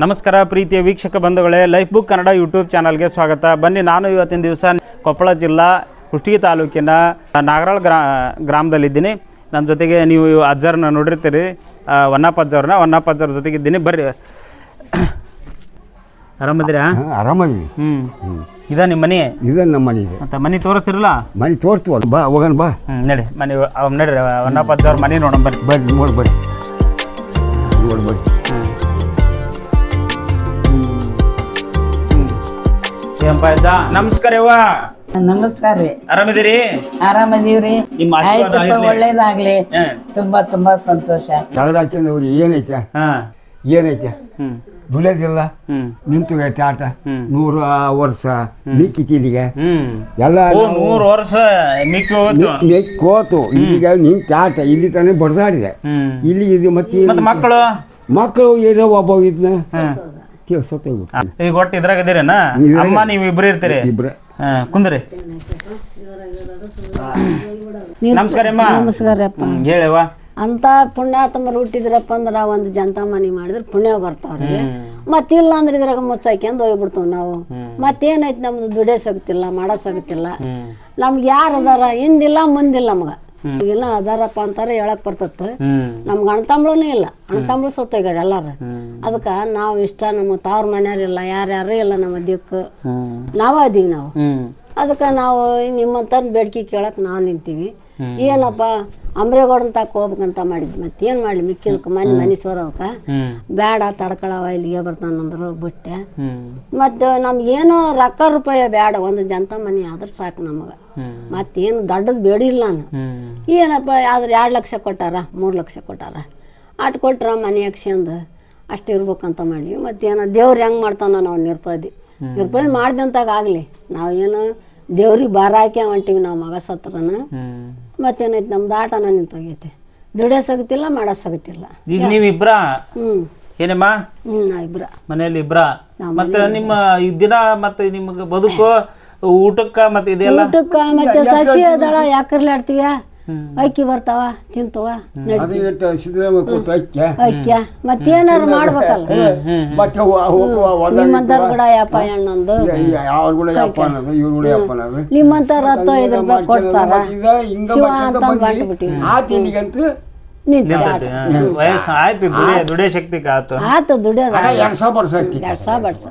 ನಮಸ್ಕಾರ ಪ್ರೀತಿಯ ವೀಕ್ಷಕ ಬಂಧುಗಳೇ ಲೈಫ್ ಬುಕ್ ಕನ್ನಡ ಯೂಟ್ಯೂಬ್ ಚಾನಲ್ಗೆ ಸ್ವಾಗತ. ಬನ್ನಿ ನಾನು ಇವತ್ತಿನ ದಿವಸ ಕೊಪ್ಪಳ ಜಿಲ್ಲಾ ಕುಷ್ಟಗಿ ತಾಲೂಕಿನ ನಾಗರಾಳ್ ಗ್ರಾ ಗ್ರಾಮದಲ್ಲಿದ್ದೀನಿ. ನನ್ನ ಜೊತೆಗೆ ನೀವು ಅಜ್ಜರನ್ನ ನೋಡಿರ್ತೀರಿ. ಹೊನ್ನಪ್ಪಜ್ಜವ್ರನ್ನ ಅಜ್ಜವ್ರ ಜೊತೆಗೆ ಇದ್ದೀನಿ. ಬರ್ರಿ. ಆರಾಮದಿರಾ? ಹಾಂ ಆರಾಮಾಗಿವಿ ಹ್ಞೂ ಇದ ನಿಮ್ಮ ಮನೆ? ಇದ ನಮ್ಮ ಮನೆ ಇದೆ. ಮತ್ತೆ ಮನೆ ತೋರಿಸ್ತಿರಲ್ಲ? ಮನೆ ತೋರಿಸ್ತೀವಲ್ಲ ಬಾ ಹೋಗೋಣ ಬಾ. ಹ್ಞೂ ನಡಿ. ಮನೆ ನಡಿರಿ ಹೊನ್ನಪ್ಪಜ್ಜವ್ರ ವನ್ನಪ್ಪ ಅಜ್ಜವ್ರ ಮನೆ ನೋಡೋಣ ಬರ್ರಿ. ಬರ್ರಿ ನೋಡಿ ಬರ್ರಿ. ಏನಪ್ಪ ಅಜ್ಜ ನಮಸ್ಕಾರ ಯವ್ವ. ನಮಸ್ಕಾರ ರೀ. ಆರಾಮಿದ್ದೀರಿ? ಆರಾಮದೀವ್ರಿ. ನಿಮ್ಮ ಆಶೀರ್ವಾದ. ಒಳ್ಳೇದಾಗ್ಲಿ. ಹಾಂ. ತುಂಬಾ ತುಂಬಾ ಸಂತೋಷ. ತಗಡ ಏನೈತೆ? ಹಾ. ಏನೈತೆ? ಬಿಳೋದಿಲ್ಲ ದುಡಿಯೋದಿಲ್ಲ? ಐತೆ ಆಟ? ಹ್ಮ್. ನೂರು ಆ, ವರ್ಷ ಮಿಕ್ಕಿತಿಲಿಗೆ ಹ್ಞೂ ಎಲ್ಲ ಓ ನೂರು ವರ್ಷ ಮಿಕ್ಕಿ ಹೋಗ್ತು ಕೋತು ಈಗ ನಿಂತ ಆಟ ಇಲ್ಲಿ ತಾನೇ ಬಡ್ದಾಡಿದೆ. ಇಲ್ಲಿ ಇದು ಮತ್ತೆ ಮತ್ತು ಮಕ್ಕಳು? ಮಕ್ಕಳು ಏನೋ ಒಬ್ಬ ಇದನ್ನ ಹ್ಞೂ ಸತ್ತೋಗ್ಬಿಟ್ಟು ಈಗ ಒಟ್ಟು ಇದ್ರಾಗ ಇದೀರೇನ ಅಮ್ಮ ನೀವು ಇಬ್ರು ಇರ್ತೀರಿ? ಇಬ್ರೆ. ಹಾ ಕುಂದ್ರಿ. ನಮಸ್ಕಾರ ಅಮ್ಮ. ನಮಸ್ಕಾರಪ್ಪ ಹ್ಮ್, ಹೇಳವ್ವ. ಅಂತ ಪುಣ್ಯಾತ್ಮರು ಹುಟ್ಟಿದ್ರಪ್ಪ ಅಂದ್ರ ಒಂದು ಜಂತ ಮನಿ ಮಾಡಿದ್ರೆ ಪುಣ್ಯ ಬರ್ತಾವ್ರಿ. ಮತ್ತಿಲ್ಲ ಅಂದ್ರೆ ಇದ್ರಾಗ ಮುಚ್ಚಾಕ್ಯಂದು ಹೋಗ್ಬಿಡ್ತಾವ ನಾವು. ಮತ್ತೇನೈತಿ ನಮ್ದು ದುಡೇ ಸಗತಿಲ್ಲ ಮಾಡ ಸಗತಿಲ್ಲ. ನಮ್ಗೆ ಯಾರು ಅದಾರ? ಹಿಂದಿಲ್ಲ ಮುಂದಿಲ್ಲ ನಮ್ಗ. ಇಲ್ಲ ಅದಾರಪ್ಪ ಅಂತಾರೆ ಹೇಳಕ್ ಬರ್ತೈತೆ. ನಮ್ಗೆ ಅಣ್ತಂಬ್ಳೂ ಇಲ್ಲ. ಅಣ್ತಂಬ್ಳು ಸತ್ತೋಗ್ಯಾರ ಎಲ್ಲಾರು. ಅದಕ್ಕ ನಾವು ಇಷ್ಟ ನಮ್ಮ ತಾವ್ರ ಮನೆಯವ್ರಿಲ್ಲ ಯಾರ್ಯಾರು ಇಲ್ಲ ನಮ್ಮ ದಿಕ್ಕು ನಾವ ಅದೀವಿ ನಾವು. ಅದಕ್ಕ ನಾವು ನಿಮ್ಮಂತ ಬೇಡಿಕೆ ಕೇಳಕ್ ನಾವು ನಿಂತೀವಿ. ಏನಪ್ಪ ಅಂಬ್ರೇಗೌಡನ ತಾಕ ಹೋಗ್ಬೇಕಂತ ಮಾಡಿದ್ವಿ ಮತ್ತೆ ಏನು ಮಾಡಲಿ? ಮಿಕ್ಕಿದಕ್ಕೆ ಮನೆ ಮನೆ ಸೋರೋದಕ್ಕೆ ಬೇಡ ತಡ್ಕೊಳವ ಇಲ್ಲಿಗೆ ಬರ್ತಾನಂದ್ರು ಬಿಟ್ಟೆ. ಮತ್ತು ನಮ್ಗೆ ಏನೋ ರೊಕ್ಕ ರೂಪಾಯಿ ಬೇಡ ಒಂದು ಜಂತ ಮನೆ ಆದ್ರೆ ಸಾಕು ನಮಗೆ. ಮತ್ತೇನು ದೊಡ್ಡದು ಬೇಡಿಲ್ಲ ನಾನು. ಅನ್ನ ಏನಪ್ಪ ಆದ್ರೆ ಎರಡು ಲಕ್ಷ ಕೊಟ್ಟಾರ ಮೂರು ಲಕ್ಷ ಕೊಟ್ಟಾರ. ಅಟ್ ಕೊಟ್ರ ಮನೆ ಅಕ್ಷಂದು ಅಷ್ಟು ಇರ್ಬೇಕಂತ ಮಾಡಿ ಮತ್ತೇನು ದೇವ್ರು ಹೆಂಗೆ ಮಾಡ್ತಾನ ನಾವು ನಿರ್ಪದಿ ನಿರ್ಪದಿ ಮಾಡ್ದಂತಾಗ ಆಗಲಿ. ನಾವೇನು ದೇವ್ರಿಗೆ ಬಾರ ಹಾಕಿ ಹೊಂಟಿವಿ ನಾವು ಮಗ ಸತ್ರನ. ಮತ್ತೇನೈತಿ ನಮ್ದು ಆಟನ ನಿಂತೋಗೈತೆ. ದುಡಿಯೋ ಸಗತಿಲ್ಲ ಮಾಡೋ ಸಗತಿಲ್ಲ ಈಗ ನೀವು ಇಬ್ರ ಹ್ಞೂ ಏನಮ್ಮ? ನಾ ಇಬ್ರ ಮನೆಯಲ್ಲಿ ಇಬ್ರ? ಮತ್ತೆ ನಿಮ್ಮ ಈ ದಿನ ಮತ್ತೆ ನಿಮಗೆ ಬದುಕು? ಊಟಕ್ಕ ಮತ್ತೆ ಇದೆಲ್ಲ? ಊಟಕ್ಕೆ ಮತ್ತೆ ಸಸಿ ಅದಳ ಯಾಕರ್ಲಿ ಆಡ್ತೀವ ಅಕ್ಕಿ ಬರ್ತಾವ ತಿಂತವ ಅದು ಇಟ್ಟು ಸಿದ್ದರಾಮಯ್ಯ ಕೊಟ್ಟು ಐಕ್ಯ ಅಕ್ಕ್ಯ ಮತ್ತೇನಾರು ಮಾಡ್ಬೇಕಲ್ಲ. ಮತ್ತೆ ನಿಮ್ಮಂತಾರ ಕೂಡ ಯಪ್ಪ ಎಣ್ಣೊಂದು ಅವ್ರ ಕೂಡ ಯಪ್ಪ ಅನ್ನೋದು ಇವ್ರ ಕೂಡ ಯಪ್ಪ ಅನ್ನೋದು. ನಿಮ್ಮಂತಾರ ಹತ್ತು ಐದು ರೂಪಾಯಿ ಕೊಡ್ತಾರ? ಶಿವ ಅಂತ ಬಂದ್ಬಿಟ್ಟಿವಿ ಆ ತಿಂಡಿಗಂತೂ ನಿಂತ ನಿಂತೈತಿ ವಯಸ್ಸು ಆಯ್ತು ದುಡಿಯ ದುಡಿಯ ಶಕ್ತಿ ಆತು ಆತು ದುಡಿಯೋದ ಆಗ ಎರಡ್ ಸಾವಿರ ವರ್ಷ ಆಯ್ತು ಎರಡ್ ಸಾವಿರ ಬಡ್ಸ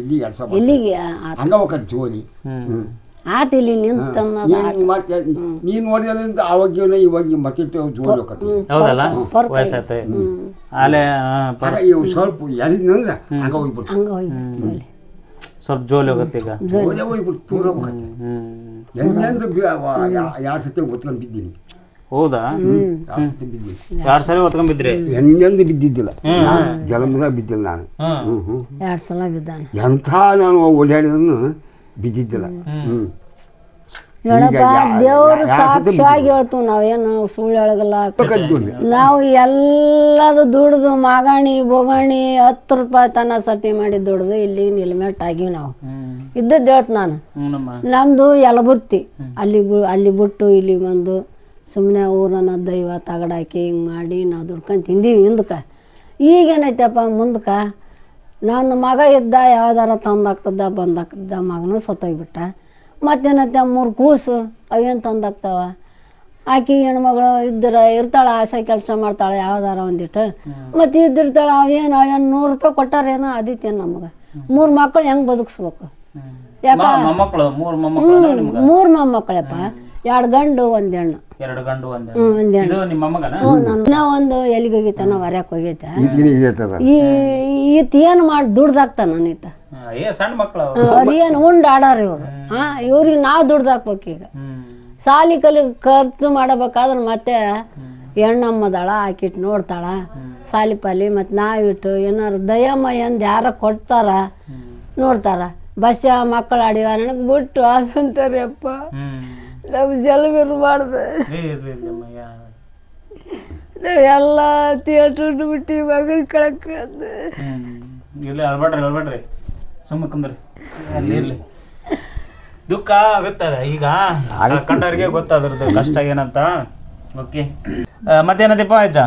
ಇಲ್ಲಿ ಎರಡ್ ಸಾವಿರ ಇಲ್ಲಿಗೆ ಆತು. ಹಂಗ ಹೋಗತ್ ಜೋಲಿ. ಹ್ಮ್. ಇಲ್ಲಿ ನಿಂತ ನೀನ್ ಮತ್ತೆ ನೀನ್ ನೋಡಿದ್ರಿಂದ ಅವಾಗ ಜೀವನ ಇವಾಗ ಮತ್ತೆ ಜೋಲಿ ಹೋಗತ್ತೆ ಹೌದಲ್ಲ? ವಯಸ್ಸಾಯ್ತು ಆಗ ಇವು ಸ್ವಲ್ಪ ಎಳಿದ್ನಂದ್ರ ಹಂಗ ಹೋಗ್ಬಿಡ್ತು. ಹಂಗ ಹೋಗ್ಬಿಡ್ತು ಸ್ವಲ್ಪ ಜೋಲಿ ಹೋಗುತ್ತೆ ಈಗ. ಜೋಲಿ. ಹೋಗ್ಬಿಡ್ತು ಪೂರ ಹೋಗತ್ತೆ. ಎಂದೆಂದು ಎರಡು ಸತಿ ಒತ್ಕೊಂಡ್ ಬಿದ್ದೀನಿ. ಹೌದಾ? ಎರಡು ಸರಿ ಹೊತ್ಕೊಂಡ್ಬಿದ್ರಿ ಎಂದೆಂದು ಬಿದ್ದಿದ್ದಿಲ್ಲ. ನಾನು ಜಲಮದಾಗ ಬಿದ್ದಿಲ್ಲ ನಾನು. ಹ್ಮ್ ಹ್ಮ್ ಹ್ಮ್. ಎರಡ್ ಸಲ ಬಿದ್ದಾನ? ಎಂಥ ನಾನು ಓಡಾಡಿದ್ರು ಬಿದ್ದಿದ್ದಿಲ್ಲ. ಹ್ಮ್. ನೋಡಪ್ಪ ದೇವ್ರು ಸಾಕ್ಷಿಯಾಗಿ ಹೇಳ್ತು ನಾವೇನು ಸುಳ್ಳು ಹೇಳಗಲ್ಲ ನಾವು ಎಲ್ಲದು ದುಡ್ದು ಮಾಗಾಣಿ ಬೋಗಾಣಿ ಹತ್ತು ರೂಪಾಯಿ ತನ ಸತಿ ಮಾಡಿ ದುಡ್ದು ಇಲ್ಲಿ ನಿಲ್ಮೆಟ್ ಆಗಿವಿ ನಾವು. ಇದ್ದದ್ದು ಹೇಳ್ತು ನಾನು. ನಮ್ದು ನಮ್ಮದು ಯಲಬುರ್ತಿ ಅಲ್ಲಿ ಅಲ್ಲಿ ಬಿಟ್ಟು ಇಲ್ಲಿ ಬಂದು ಸುಮ್ಮನೆ ಊರನ್ನ ದೈವ ತಗಡಾಕಿ ಹಿಂಗೆ ಮಾಡಿ ನಾವು ದುಡ್ಕೊಂಡು ತಿಂದೀವಿ ಹಿಂದಕ್ಕೆ ಈಗೇನೈತಪ್ಪ ಮುಂದಕ್ಕೆ ನನ್ನ ಮಗ ಇದ್ದ ಯಾವ್ದಾರ ತಂದಾಗ್ತದ ಬಂದಾಗ್ತದ ಮಗನೂ ಸತ್ತೋಗ್ಬಿಟ್ಟ. ಮತ್ತೇನೈತೆ ಮೂರು ಕೂಸು ಅವೇನು ತಂದಾಗ್ತಾವ ಆಕಿ ಹೆಣ್ಮಗಳು ಇದ್ರ ಇರ್ತಾಳೆ ಆಸೆ ಕೆಲಸ ಮಾಡ್ತಾಳೆ ಯಾವ್ದಾರ ಒಂದಿಟ್ಟು. ಮತ್ತೆ ಇದ್ದಿರ್ತಾಳೆ ಅವೇನು ಅವೇನು ನೂರು ರೂಪಾಯಿ ಕೊಟ್ಟಾರೇನೋ ಅದಿತ್ತೇನು ನಮಗೆ. ಮೂರು ಮಕ್ಕಳು ಹೆಂಗೆ ಬದುಕಿಸ್ಬೇಕು? ಯಾಕ? ಮೂರು ಮೊಮ್ಮಕ್ಕಳಪ್ಪ ಎರಡು ಗಂಡು ಒಂದು ಹೆಣ್ಣು. ಎರಡು ಗಂಡು ಒಂದು ಹ್ಞೂ ಒಂದು ಹೆಣ್ಣು. ಇದು ನಿಮ್ಮ ಮೊಮ್ಮಗನ ನಾ ಒಂದು ಎಲ್ಲಿಗೆ ಹೋಗೈತೆ ನಾವು ಹೊರ್ಯಾಕೆ ಹೋಗೈತೆ ಈ ಈತ ಏನು ಮಾಡಿ ದುಡ್ದಾಕ್ತಾನ ಏ ಸಣ್ಣ ಮಕ್ಕಳು. ಅವ್ರು. ಏನು ಉಂಡು ಆಡಾರ ಇವರು. ಹಾ ಇವ್ರಿಗೆ ನಾವು ದುಡ್ದಾಕ್ಬೇಕು ಈಗ. ಸಾಲಿ ಕಲಿ ಖರ್ಚು ಮಾಡಬೇಕಾದ್ರೆ ಮತ್ತೆ ಹೆಣ್ಣಮ್ಮದಾಳ ಆಕಿಟ್ಟು ನೋಡ್ತಾಳ. ಸಾಲಿ ಪಾಲಿ ಮತ್ತು ನಾವಿಟ್ಟು ಏನಾರು ದಯಮ್ಮ ಅಂದ್ ಯಾರ ಕೊಡ್ತಾರ ನೋಡ್ತಾರ. ಬಸ್ಸ ಮಕ್ಕಳು ಆಡಿವ ನನಗೆ ಬಿಟ್ಟು ಅದಂತಾರೆ ಅಪ್ಪ ಹ್ಮ್. ನಾವು ಜಲವಿರಬಾರ್ದು ಇರಬಾರ್ದು ಇರ್ಲಿ ಇರ್ಲಿ ಥಿಯೇಟರ್ ಬಿಟ್ಟು ಮಗನ ಕಳಕ ಇಲ್ಲ ಅಳ್ಬೇಡ್ರಿ ಅಳ್ಬೇಡ್ರಿ. ಸುಮ್ಮ ಕುಂದ್ರಿ. ಅಲ್ಲಿ ಇರ್ಲಿ. ದುಃಖ ಆಗುತ್ತದೆ ಈಗ? ಕಂಡವ್ರಿಗೆ ಗೊತ್ತಾದ್ರದ್ದು ಕಷ್ಟ ಏನಂತ? ಓಕೆ. ಮತ್ತೇನದಪ್ಪ ಅಜ್ಜ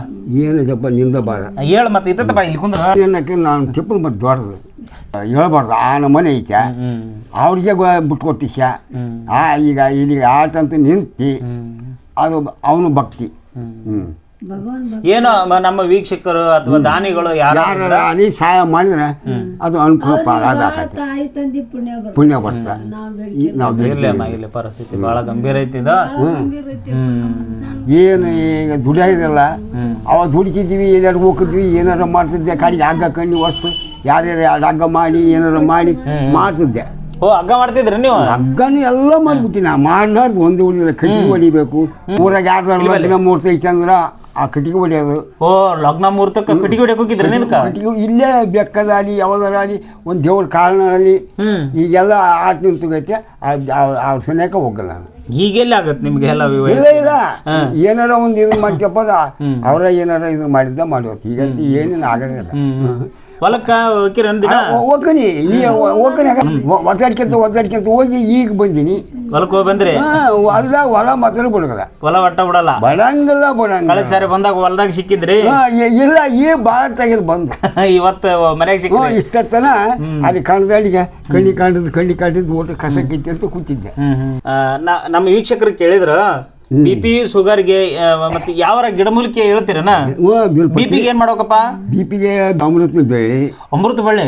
ಏನದಪ್ಪ ನಿಂದ ಬಾರ? ಹೇಳು ಮತ್ತೆ ಇತ್ತಪ್ಪ ಇಲ್ಲಿ ಕುಂದ್ರ. ಏನಕ್ಕೆ ನಾನು ತಿಪ್ಪಲು ಮತ್ತೆ ದೊಡ್ಡದು ಹೇಳ್ಬಾರ್ದು ಆ ನಮ್ಮನೆ ಐತೆ. ಅವ್ರಿಗೆ ಬಿಟ್ಕೊಟ್ಟಿಸ. ಆ ಈಗ ಇಲ್ಲಿ ಆಟ ಅಂತ ನಿಂತು ಅದು ಅವನು ಭಕ್ತಿ. ಹ್ಞೂ ಏನೋ ನಮ್ಮ ವೀಕ್ಷಕರು ಅಥವಾ ದಾನಿಗಳು ಯಾರು ಅಲ್ಲಿ ಸಹಾಯ ಮಾಡಿದ್ರೆ ಅದು ಅನುಕೂಲ ತಂದಿ ಪುಣ್ಯ ಬರ್ತದೆ. ಪುಣ್ಯ ಬರ್ತ ಈ ನಾವು ಇಲ್ಲಿ ಪರಿಸ್ಥಿತಿ ಬಹಳ ಗಂಭೀರ ಐತಿ. ಇದು ಹ್ಮ್. ಏನು ಈಗ ದುಡಿಯೋದಿಲ್ಲ ಅವ ದುಡಿತಿದ್ವಿ ಎಲ್ಲಾರು ಹೋಗಿದ್ವಿ ಏನಾರ ಮಾಡ್ತಿದ್ದೆ ಕಾಡಿಗೆ ಹಗ್ಗ ಕಣ್ಣಿ ವಸ್ತು ಯಾರ್ಯಾರು ಎರಡು ಹಗ್ಗ ಮಾಡಿ ಏನಾರ ಮಾಡಿ ಮಾಡ್ತಿದ್ದೆ. ಓ ಹಗ್ಗ ಮಾಡ್ತಿದ್ರೆ ನೀವು? ಹಗ್ಗನು ಎಲ್ಲ ಮಾಡ್ಬಿಟ್ಟಿ ನಾ ಮಾಡ್ಲಾರ್ದು ಒಂದು ಉಳಿದಿಲ್ಲ ಕಣ್ಣಿ ಹೊಡಿಬೇಕು. ಊರಾಗ ಯಾರ್ದಾರ ಮೂರ್ತಿ ಐತೆ ಅಂದ್ರೆ ಆ ಕಟ್ಟಿಗೆ ಹೊಡೆಯೋದು. ಓ ಲಗ್ನ ಮುಹೂರ್ತಕ್ಕೆ ಕಟ್ಟಿಗೆ ಹೊಡೆಯಕ್ಕೆ ಹೋಗಿದ್ರಿ ಕಟ್ಟಿಗೆ ಇಲ್ಲೇ ಬೆಕ್ಕದಾಗಲಿ ಯಾವ್ದಾರಾಗಲಿ ಒಂದು ದೇವ್ರ ಕಾರಣದಲ್ಲಿ ಹ್ಮ್. ಈಗೆಲ್ಲ ಆಟ ನಿಂತುಗೈತೆ. ಅವ್ರ ಸನ್ಯಾಕ ಹೋಗಲ್ಲ. ನಾನು ಈಗೆಲ್ಲ ಆಗತ್ತೆ ನಿಮ್ಗೆ ಎಲ್ಲ ಇಲ್ಲ ಇಲ್ಲ. ಏನಾರ ಒಂದು ಇದು ಮಾಡ್ತಪ್ಪ ಅವರ ಏನಾರ ಇದು ಮಾಡಿದ್ದ ಮಾಡೋದು ಈಗ ಏನೇನು ಆಗಂಗಿಲ್ಲ. ಹ್ಮ್. ಹೊಲಕ್ಕ ಹೋಗಿರ ದಿನ ಹೋಗ್ಕನಿ ಈ ಹೋಗ್ಕನಿ ಒದ್ದಾಡ್ಕೊಂತ ಒದ್ದಾಡ್ಕೊಂತ ಹೋಗಿ ಈಗ ಬಂದೀನಿ. ಹೊಲಕ್ಕೆ ಹೋಗಿ ಬಂದ್ರಿ? ಹೊಲ್ದಾಗ ಹೊಲ ಮಾತ್ರ ಬಿಡಗದ. ಹೊಲ ಒಟ್ಟ ಬಿಡಲ್ಲ? ಬಡಂಗಿಲ್ಲ ಬಡಂಗ ಕಳೆದ ಸಾರಿ ಬಂದಾಗ ಹೊಲದಾಗ ಸಿಕ್ಕಿದ್ರಿ? ಇಲ್ಲ ಈ ಭಾಳ ತೆಗೆದು ಬಂದು. ಇವತ್ತು ಮನೆಗೆ ಸಿಕ್ಕ ಇಷ್ಟತ್ತನ ಅಲ್ಲಿ ಕಣದಾಡಿಗೆ ಕಣ್ಣಿ ಕಾಣಿದ್ ಕಣ್ಣಿ ಕಾಣಿದ್ ಊಟ ಕಸಕ್ಕಿತ್ತು ಅಂತ ಕೂತಿದ್ದೆ. ನಮ್ಮ ವೀಕ್ಷಕರು ಕೇಳಿದ್ರ ಬಿ ಪಿ ಶುಗರ್ಗೆ ಮತ್ತೆ ಯಾವ ಗಿಡಮೂಲಿಕೆ ಹೇಳ್ತೀರನ? ಬಿ ಪಿಗೆ ಏನ್ ಮಾಡ್ಬೇಕಪ್ಪ? ಬಿ ಪಿಗೆ ಅಮೃತ ಬೆಳೆ ಅಮೃತ ಬಳ್ಳಿ?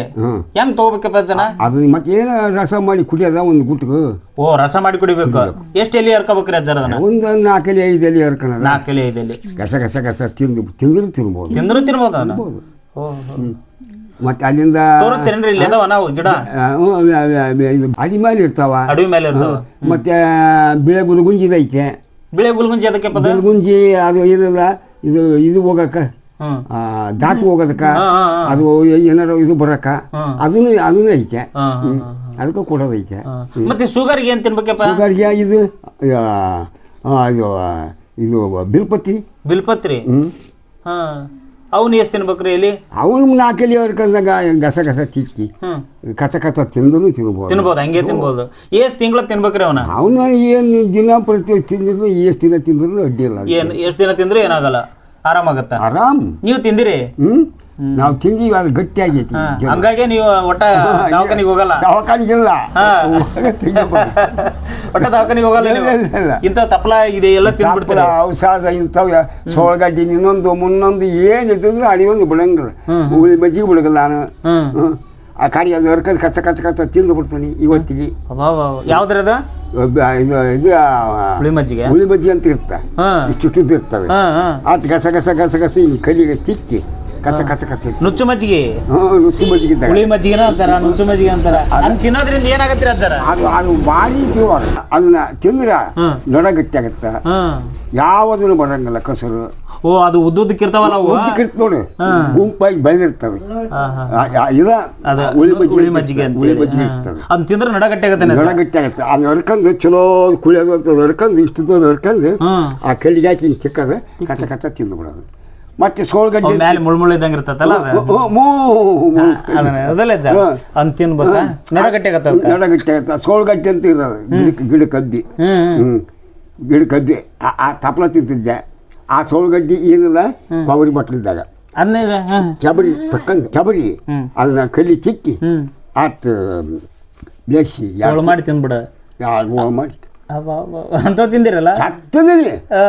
ಹೆಂಗ್ ತಗೋಬೇಕಪ್ಪ ಜನ ಅದು ಮತ್ತೆ ಏನು ರಸ ಮಾಡಿ ಕುಡಿಯೋದ ಒಂದು ಗುಟ್ಕು? ಓ ರಸ ಮಾಡಿ ಕುಡಿಬೇಕು. ಎಷ್ಟು ಎಲ್ಲಿ ಹರ್ಕೋಬೇಕ್ರಿ ಅಜ್ಜರ ಅದನ್ನ? ಒಂದು ನಾಲ್ಕಲ್ಲಿ ಐದಲ್ಲಿ ಹರ್ಕೊಳದ ನಾಲ್ಕು ಎಲೆ ಐದಲ್ಲಿ ಗಸ ಗಸ ಗಸ ತಿಂದು ತಿಂದ್ರು ತಿನ್ಬೋದು. ತಿಂದ್ರು ತಿನ್ಬೋದು ಮತ್ತೆ ಅಲ್ಲಿಂದ ತೋರಿಸ್ತೀರೇನ್ರಿ ಇಲ್ಲಿ ಅದಾವ ನಾವು ಗಿಡ? ಅಡಿ ಮೇಲೆ ಇರ್ತಾವ. ಅಡಿ ಮೇಲೆ ಇರ್ತಾವ. ಮತ್ತೆ ಬಿಳೆ ಗುಲ್ಗುಂಜಿದೈತೆ ಬಿಳೆ ಗುಲ್ಗುಂಜಿ ಅದಕ್ಕೆ ಪದ? ಗುಲ್ಗುಂಜಿ ಅದು ಏನಿಲ್ಲ ಇದು ಇದು ಹೋಗಕ್ಕ. ದಾತು ಹೋಗೋದಕ್ಕ. ಅದು ಏನಾರ ಇದು ಬರಕ್ಕ. ಅದನ್ನ ಅದನ್ನು ಐತೆ. ಅದಕ್ಕೂ ಕೊಡೋದು ಐತೆ. ಮತ್ತೆ ಶುಗರ್ಗೆ ಏನು ತಿನ್ಬೇಕಪ್ಪ? ಶುಗರ್ಗೆ ಇದು ಇದು ಇದು ಬಿಲ್ಪತ್ರಿ. ಹ್ಞೂ ಹಾ. ಅವ್ನು ಎಷ್ಟು ತಿನ್ಬೇಕ್ರಿ ಇಲ್ಲಿ? ಅವನು ನಾಲ್ಕಲ್ಲಿ ಕಂದಾಗ ಗಸ ಗಸ ತಿಕ್ಕಿ ಕಚ ಕಚ ತಿಂದರೂ ತಿನ್ಬೋದು. ತಿನ್ಬೋದು ಹಂಗೆ ತಿನ್ಬೋದು. ಎಷ್ಟು ತಿಂಗಳ ತಿನ್ಬೇಕ್ರಿ ಅವನ? ಅವನು ಏನು ದಿನ ಪ್ರತಿ ತಿಂದಿದ್ರು ಎಷ್ಟು ದಿನ ತಿಂದ್ರು ಅಡ್ಡಿ ಇಲ್ಲ. ಏನು ಎಷ್ಟು ದಿನ ತಿಂದ್ರು ಏನಾಗಲ್ಲ? ಆರಾಮಾಗತ್ತ? ಆರಾಮ್. ನೀವು ತಿಂದಿರಿ? ಹ್ಞೂ ನಾವು ತಿಂದೀವಿ ಅದು ಗಟ್ಟಿ ಆಗೈತಿ ಹಂಗಾಗಿ ನೀವು ಒಟ್ಟ ದವಾಖಾನಿಗೆ ಹೋಗಲ್ಲ. ದವಾಖಾನಿಗೆ ಇಲ್ಲ. ಒಟ್ಟ ದವಾಖಾನಿಗೆ ಹೋಗಲ್ಲ. ಇಂಥ ತಪ್ಪಲ ಇದೆ ಎಲ್ಲ ತಿಂದ್ಬಿಡ್ತೀರ. ಔಷಧ ಇಂಥವು ಸೋಳಗಡ್ಡಿ ಇನ್ನೊಂದು ಮುನ್ನೊಂದು ಏನಿದ್ರು ಅಡಿಯೊಂದು ಬಿಡಂಗಿಲ್ಲ. ಹುಳಿ ಬಜ್ಜಿಗೆ ಬಿಡಗಲ್ಲ ನಾನು. ಆ ಕಾಡಿ ಅದು ಹರ್ಕೊಂಡು ಕಚ್ಚ ಕಚ್ಚ ಕಚ್ಚ ತಿಂದು ಬಿಡ್ತೀನಿ ಇವತ್ತಿಗೆ. ಯಾವ್ದ್ರದ ಇದು ಇದು ಹುಳಿ ಮಜ್ಜಿಗೆ. ಹುಳಿ ಮಜ್ಜಿಗೆ ಅಂತ ಇರ್ತ. ಹಾ. ಅದು ಗಸ ಗಸ ಗಸ ಗಸ ಹಿಂಗೆ ಕಲಿಗೆ ತಿಕ್ಕಿ. ಕಚ್ಚ ಕಚ್ಚ ಕಚ್ಚ ನುಚ್ಚು ಮಜ್ಜಿಗೆ. ಹ್ಞೂ ಮಜ್ಜಿಗೆ ಇದ್ದಾಗ. ಹುಳಿ ಮಜ್ಜಿಗೆನ ಅಂತಾರ ನುಚ್ಚು ಮಜ್ಜಿಗೆ ಅಂತಾರ ಅದ್ ತಿನ್ನೋದ್ರಿಂದ ಏನಾಗತ್ತಿರ ಸರ್? ಅದು ಅದು ಭಾರಿ ಪ್ಯೂರ್ ಅದನ್ನ ತಿಂದ್ರೆ ನಡಗಟ್ಟಿ ನೊಡ ಹ್ಮ್ ಯಾವುದನ್ನು ಬರಂಗಿಲ್ಲ ಕಸರು. ಓ ಅದು ಉದ್ದುದಕ್ಕೆ ಇರ್ತಾವಲ್ಲ ಅವು ಉದ್ದಕ್ಕಿರ್ತ ನೋಡಿ. ಗುಂಪಾಗಿ ಬೆಳೆದಿರ್ತವೆ. ಇದ ಅದ ಹುಳಿ ಮಜ್ಜಿಗೆ ಹುಳಿ ಮಜ್ಜಿಗೆ ಹುಳಿ ಮಜ್ಜಿಗೆ ಇರ್ತವೆ ಅದ್ ತಿಂದ್ರೆ ನಡಗಟ್ಟೆ ಆಗತ್ತೆ ನೊಡ ಗಟ್ಟಿಯಾಗತ್ತೆ ಅದು ಹರ್ಕೊಂಡು ಚಲೋ ಕುಳಿಯೋದು ಅಂತ ಹರ್ಕೊಂಡು ಇಷ್ಟು ಹರ್ಕೊಂಡು ಆ ಕಲ್ಲಿಗೆ ಹಾಕಿ ಚಿಕ್ಕದು ಕಚ್ಚ ಕಚ್ಚ ತಿಂದು ಬಿಡೋದು ಮತ್ತೆ ಸೋಳ್ಗಡ್ಡೆ ಮ್ಯಾಲೆ ಮುಳ್ ಮುಳ್ಳು ಇದ್ದಂಗೆ ಇರ್ತತಲ್ಲ ಅದಲ್ಲೇ ಜಾ. ಅಂತ ತಿನ್ಬೇಕ ನಡಗಟ್ಟೆ ತಿನ್ಬೇಕಾ ನಡಗಟ್ಟೆ ಆಗತ್ತ ಸೋಳ್ಗಟ್ಟೆ ಅಂತ ಇರೋದು ಗಿಡ ಗಿಡ ಕಬ್ಬಿ ಹ್ಞೂ ಗಿಡ ಕಬ್ಬಿ ಆ- ತಪ್ಪಲ ತಿಂತಿದ್ದೆ. ಆ ಸೋಳ್ಗಡ್ಡಿ ಏನಿಲ್ಲ ಕೊಬ್ಬರಿ ಬಟ್ಲಿದ್ದಾಗ. ಚಬರಿ ತಕ್ಕಂಗೆ ಚಬರಿ. ಅದನ್ನ ಕಲ್ಲಿ ಚಿಕ್ಕಿ ಆತ್ ಬೇಯಿಸಿ ಮಾಡಿ ತಿಂದ್ಬಿಡ ಯಾರು ಮಾಡಿ. ಅಂತ ತಿಂದಿರಲ್ಲ? ಆ.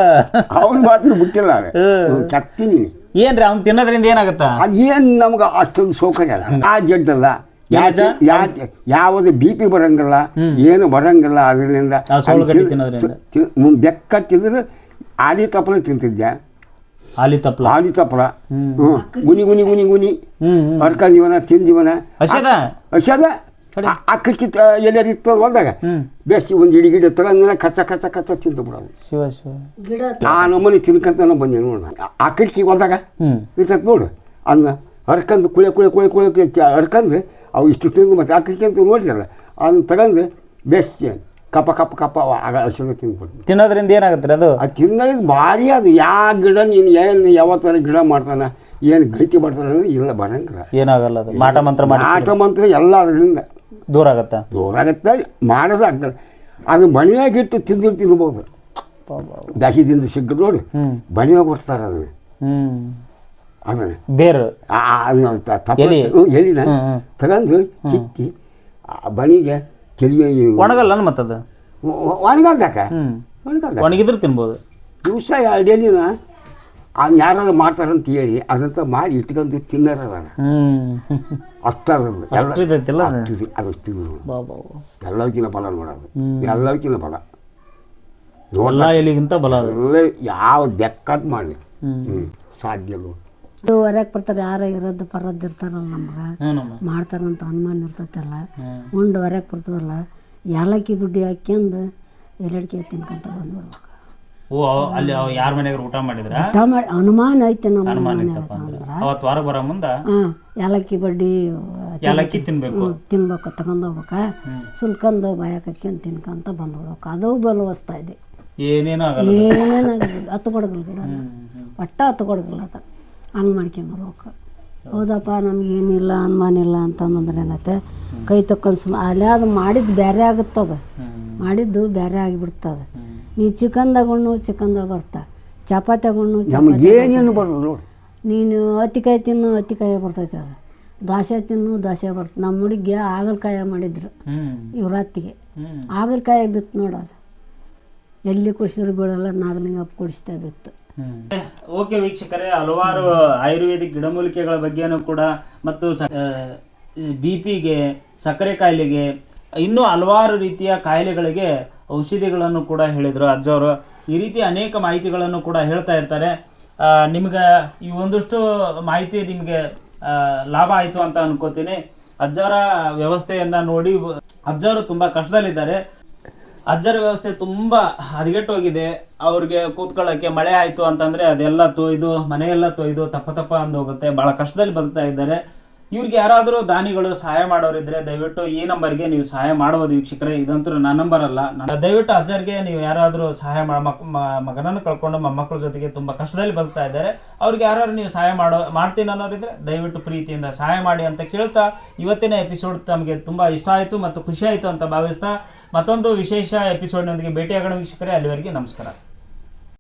ಅವನ್ ಮಾತ್ರ ಬಿಟ್ಟಿಲ್ಲ ಕೆತ್ತಿನಿ ಏನ್ರಿ ಅವ್ನು ತಿನ್ನೋದ್ರಿಂದ ಏನಾಗತ್ತ? ಅದೇನು ನಮ್ಗೆ ಅಷ್ಟೊಂದು ಸೌಕರ್ಯ ಅಲ್ಲ ಆ ಜಡ್ಡಲ್ಲ ಯಾವುದು ಬಿ ಪಿ ಬರಂಗಿಲ್ಲ ಏನು ಬರಂಗಿಲ್ಲ ಅದರಿಂದ. ಬೆಕ್ಕ ತಿಂದ್ರೆ ಆಲಿ ತಪ್ಪಲ ತಿಂತಿದ್ದೆ ಆಲಿ ತಪ್ಪಲ. ಆಲಿ ತಪ್ಪಲ. ಗುನಿ ಗುನಿ ಗುನಿ ಗುನಿ. ಹ್ಮ್ ಜೀವನ ತಿನ್ ಜೀವನ ಹಸದ ಹಸದ ಅಕ್ಕಿ ಎಲ್ಲಾರು ಇತ್ತು ಅದು ಹೋದಾಗ ಬೇಸಿ ಒಂದು ಇಡಿ ಗಿಡ ತಗೊಂಡ ಕಚ್ಚ ಕಚ್ಚ ಕಚ್ಚ ತಿಂದು ಬಿಡೋದು. ಶಿವ ಶಿವ. ಗಿಡ ಆ ನಮ್ಮನೆ ತಿನ್ಕಂತ ಬಂದೆ ನೋಡ. ಆ ಕಡ್ಕಿ ಹೋದಾಗ ನೋಡು. ಅನ್ನ ಹರ್ಕಂದು ಕುಳೆ ಕುಳೆ ಕುಳೆ ಕುಳೆ ಹರ್ಕಂದು ಅವು ಇಷ್ಟು ತಿಂದು ಮತ್ತೆ ಅಕ್ಕಿ ಅಂತ ನೋಡಿದ್ರಲ್ಲ ಅದನ್ನ ತಗೊಂಡು ಬೇಸಿ ಕಪ್ಪ ಕಪ್ಪ ಕಪ್ಪ ಆಗ ಔಷಧ ತಿಂದ್ಬಿಡ್ತೀನಿ ತಿನ್ನೋದ್ರಿಂದ ಏನಾಗುತ್ತೆ ಅದು? ಅದು ತಿನ್ನೋದು ಭಾರಿ ಅದು. ಯಾವ ಗಿಡ ನೀನು ಏನು ಯಾವ ಥರ ಗಿಡ ಮಾಡ್ತಾನೆ ಏನು ಗಟ್ಟಿ ಮಾಡ್ತಾನೆ ಅಂದ್ರೆ ಇಲ್ಲ ಬರಂಗಿಲ್ಲ. ಏನಾಗಲ್ಲ ಅದು. ಮಾಟ ಮಂತ್ರ ಮಾಟ ಆಟ ಮಂತ್ರ ಎಲ್ಲ ಅದರಿಂದ. ದೂರ ಆಗುತ್ತೆ ದೂರ ಆಗುತ್ತೆ ಮಾಡೋದು ಆಗ್ತದೆ. ಅದು ಬಣಿಯಾಗಿಟ್ಟು ತಿಂದು ತಿನ್ಬೋದು. ಬ್ಯಾಸಿದಿಂದ ಸಿಗ್ ನೋಡಿ ಬಣಿಯಾಗ ಕೊಡ್ತಾರೆ ಅದು. ಅದನ್ನ ಬೇರು. ಎಲಿನ. ತಗೊಂಡು ಕಿತ್ತಿ ಆ ಬಣಿಗೆ ಕೆಲಿಗೆ ಒಣಗಲ್ಲ ಮತ್ತದು? ಒಣಗಲ್ದಾಕ? ಒಣಗಿದ್ರೆ ತಿನ್ಬೋದು. ದಿವಸ ಎಲಿನ ಅವ್ನು ಯಾರು ಮಾಡ್ತಾರಂತ ಹೇಳಿ ಅದಂತ ಮಾಡಿ ಇಟ್ಕೊಂಡು ತಿನ್ನೋರ ಅದಾರ ಹ್ಮ್ ಅದು ಅಷ್ಟು ಇದೈತಿಲ್ಲ ಅದು? ಅದಷ್ಟು ಬಾ ಬಾ ಬಾ. ಎಲ್ಲವಕ್ಕಿಂತ ಬಲ ನೋಡೋದು ಎಲ್ಲಕ್ಕಿನ ಬಲ. ಎಲ್ಲ ಎಲಿಗಿಂತ ಬಲ ಅದು? ಎಲ್ಲ ಯಾವ ಬೆಕ್ಕದ್ ಮಾಡಲಿ. ಹ್ಞೂ ಸಾಧ್ಯ ಇದು ಹೊರಗೆ ಬರ್ತಾರೆ ಯಾರ ಇರೋದು ಪರದ್ದು ಇರ್ತಾರಲ್ಲ ನಮ್ಗೆ. ಮಾಡ್ತಾರಂತ ಅನುಮಾನ ಇರ್ತೈತಲ್ಲ. ಉಂಡು ಹೊರಗೆ ಬರ್ತವಲ್ಲ ಏಲಕ್ಕಿ ಬುಡ್ಡಿ ಹಾಕ್ಯಂದು ಎರಡಿಕೆ ತಿನ್ಕೊಂತ ಬಂದ್ಬಿಡ್ಬೇಕು. ಓ ಅಲ್ಲಿ ಯಾರ ಮನೆಯಾಗ ಊಟ ಮಾಡಿದ್ರ? ಊಟ ಮಾಡಿ ಅನುಮಾನ ಐತೆ ನಮ್ಮ ಅನುಮಾನ ಮನ್ಯಾಗ ಇತ್ತಪ್ಪ ಅಂದ್ರೆ. ಅಂದ್ರೆ. ಅವತ್ತು ಹೊರ ಬರೋ ಮುಂದ ಹಾಂ ಯಾಲಕ್ಕಿ ಬಡ್ಡಿ ಏಲಕ್ಕಿ ತಿನ್ಬೇಕು. ತಿನ್ಬೇಕು ತಗೊಂಡ್ ಹೋಗ್ಬೇಕ. ಸುಲ್ಕಂದು ಬಾಯಾಗ ತಿನ್ಕಂತ ಬಂದ್ಬಿಡ್ಬೇಕು ಅದು ಬಲು ವಸ್ತಾ ಇದೆ. ಏನೇನು ಆಗಲ್ಲ ಏನೇನಾಗಿಲ್ಲ ಹತ್ತು ಕೊಡಗಲ್ ಗಿಡ ಒಟ್ಟ ಹತ್ತು ಕೊಡಗಲ್ಲ ಅದು. ಹಂಗೆ ಮಾಡ್ಕೊಂಬರ್ಬೇಕು ಹೌದಪ್ಪ ನಮಗೇನಿಲ್ಲ ಅನುಮಾನ ಇಲ್ಲ ಅಂತಂದ್ರೆ ಏನೈತೆ ಕೈ ತಕ್ಕೊಂಡು ಸುಮ್ಮ ಅಲ್ಲೇ ಅದು ಮಾಡಿದ್ದು ಬೇರೆ ಆಗುತ್ತದ ಮಾಡಿದ್ದು ಬೇರೆ ಆಗಿಬಿಡ್ತದೆ. ನೀ ಚಿಕನ್ ತಗೊಂಡು ಚಿಕನ್ ಬರ್ತಾ. ಚಪಾತಿ ತಗೊಂಡು ನಮಗೆ ಏನೇನು ಬರೋದು ನೋಡಿ. ನೀನು ಹತ್ತಿಕಾಯಿ ತಿನ್ನು ಅತಿಕಾಯಿ ಬರ್ತೈತೆ ಅದು. ದಾಸೆ ತಿನ್ನು ದಾಸೆ ಬರ್ತದೆ ನಮ್ಮ ಹುಡುಗಿ ಆಗಲಕಾಯಿ ಮಾಡಿದ್ರು. ಇವರತ್ತಿಗೆ. ಇವ್ರ ಅತ್ತಿಗೆ ಹ್ಮ್. ಹಾಗಲಕಾಯಿ ಬಿತ್ತು ನೋಡೋದು ಎಲ್ಲಿ ಕುಡಿಸಿದ್ರು ಬೀಳಲ್ಲ ನಾಗಲಿಂಗಪ್ಪ ಕುಡಿಸ್ತಾ ಬಿತ್ತು. ಓಕೆ ವೀಕ್ಷಕರೇ ಹಲವಾರು ಆಯುರ್ವೇದಿಕ್ ಗಿಡಮೂಲಿಕೆಗಳ ಬಗ್ಗೆನೂ ಕೂಡ ಮತ್ತು ಬಿ ಪಿಗೆ ಸಕ್ಕರೆ ಕಾಯಿಲೆಗೆ ಇನ್ನೂ ಹಲವಾರು ರೀತಿಯ ಕಾಯಿಲೆಗಳಿಗೆ ಔಷಧಿಗಳನ್ನು ಕೂಡ ಹೇಳಿದರು. ಅಜ್ಜವರು ಈ ರೀತಿ ಅನೇಕ ಮಾಹಿತಿಗಳನ್ನು ಕೂಡ ಹೇಳ್ತಾ ಇರ್ತಾರೆ. ನಿಮ್ಗೆ ಈ ಒಂದಷ್ಟು ಮಾಹಿತಿ ನಿಮಗೆ ಲಾಭ ಆಯಿತು ಅಂತ ಅನ್ಕೋತೀನಿ. ಅಜ್ಜರ ವ್ಯವಸ್ಥೆಯನ್ನು ನೋಡಿ, ಅಜ್ಜವರು ತುಂಬ ಕಷ್ಟದಲ್ಲಿದ್ದಾರೆ. ಅಜ್ಜರ ವ್ಯವಸ್ಥೆ ತುಂಬ ಹದಗೆಟ್ಟೋಗಿದೆ. ಅವ್ರಿಗೆ ಕೂತ್ಕೊಳ್ಳೋಕ್ಕೆ ಮಳೆ ಆಯಿತು ಅಂತಂದ್ರೆ ಅದೆಲ್ಲ ತೊಯ್ದು, ಮನೆಯೆಲ್ಲ ತೊಯ್ದು, ತಪ್ಪ ತಪ್ಪ ಅಂದು ಹೋಗುತ್ತೆ. ಬಹಳ ಕಷ್ಟದಲ್ಲಿ ಬದುಕ್ತಾ ಇದ್ದಾರೆ. ಇವ್ರಿಗೆ ಯಾರಾದರೂ ದಾನಿಗಳು ಸಹಾಯ ಮಾಡೋರಿದ್ರೆ ದಯವಿಟ್ಟು ಈ ನಂಬರ್ಗೆ ನೀವು ಸಹಾಯ ಮಾಡಬಹುದು ವೀಕ್ಷಕರೇ. ಇದಂತೂ ನನ್ನ ನಂಬರ್ ಅಲ್ಲ ದಯವಿಟ್ಟು ಅಜ್ಜರ್ಗೆ ನೀವು ಯಾರಾದರೂ ಸಹಾಯ ಮಾಡ ಮಗನನ್ನು ಕಳ್ಕೊಂಡು ಮೊಮ್ಮಕ್ಕಳ ಜೊತೆಗೆ ತುಂಬ ಕಷ್ಟದಲ್ಲಿ ಬದುಕ್ತಾ ಇದ್ದಾರೆ. ಅವ್ರಿಗೆ ಯಾರು ನೀವು ಸಹಾಯ ಮಾಡೋ, ಮಾಡ್ತೀನಿ ಅನ್ನೋರಿದ್ರೆ ದಯವಿಟ್ಟು ಪ್ರೀತಿಯಿಂದ ಸಹಾಯ ಮಾಡಿ ಅಂತ ಕೇಳ್ತಾ ಇವತ್ತಿನ ಎಪಿಸೋಡ್ ತಮಗೆ ತುಂಬ ಇಷ್ಟ ಆಯಿತು ಮತ್ತು ಖುಷಿ ಆಯಿತು ಅಂತ ಭಾವಿಸ್ತಾ ಮತ್ತೊಂದು ವಿಶೇಷ ಎಪಿಸೋಡ್ನೊಂದಿಗೆ ಭೇಟಿಯಾಗೋಣ ವೀಕ್ಷಕರೇ. ಅಲ್ಲಿವರೆಗೆ ನಮಸ್ಕಾರ.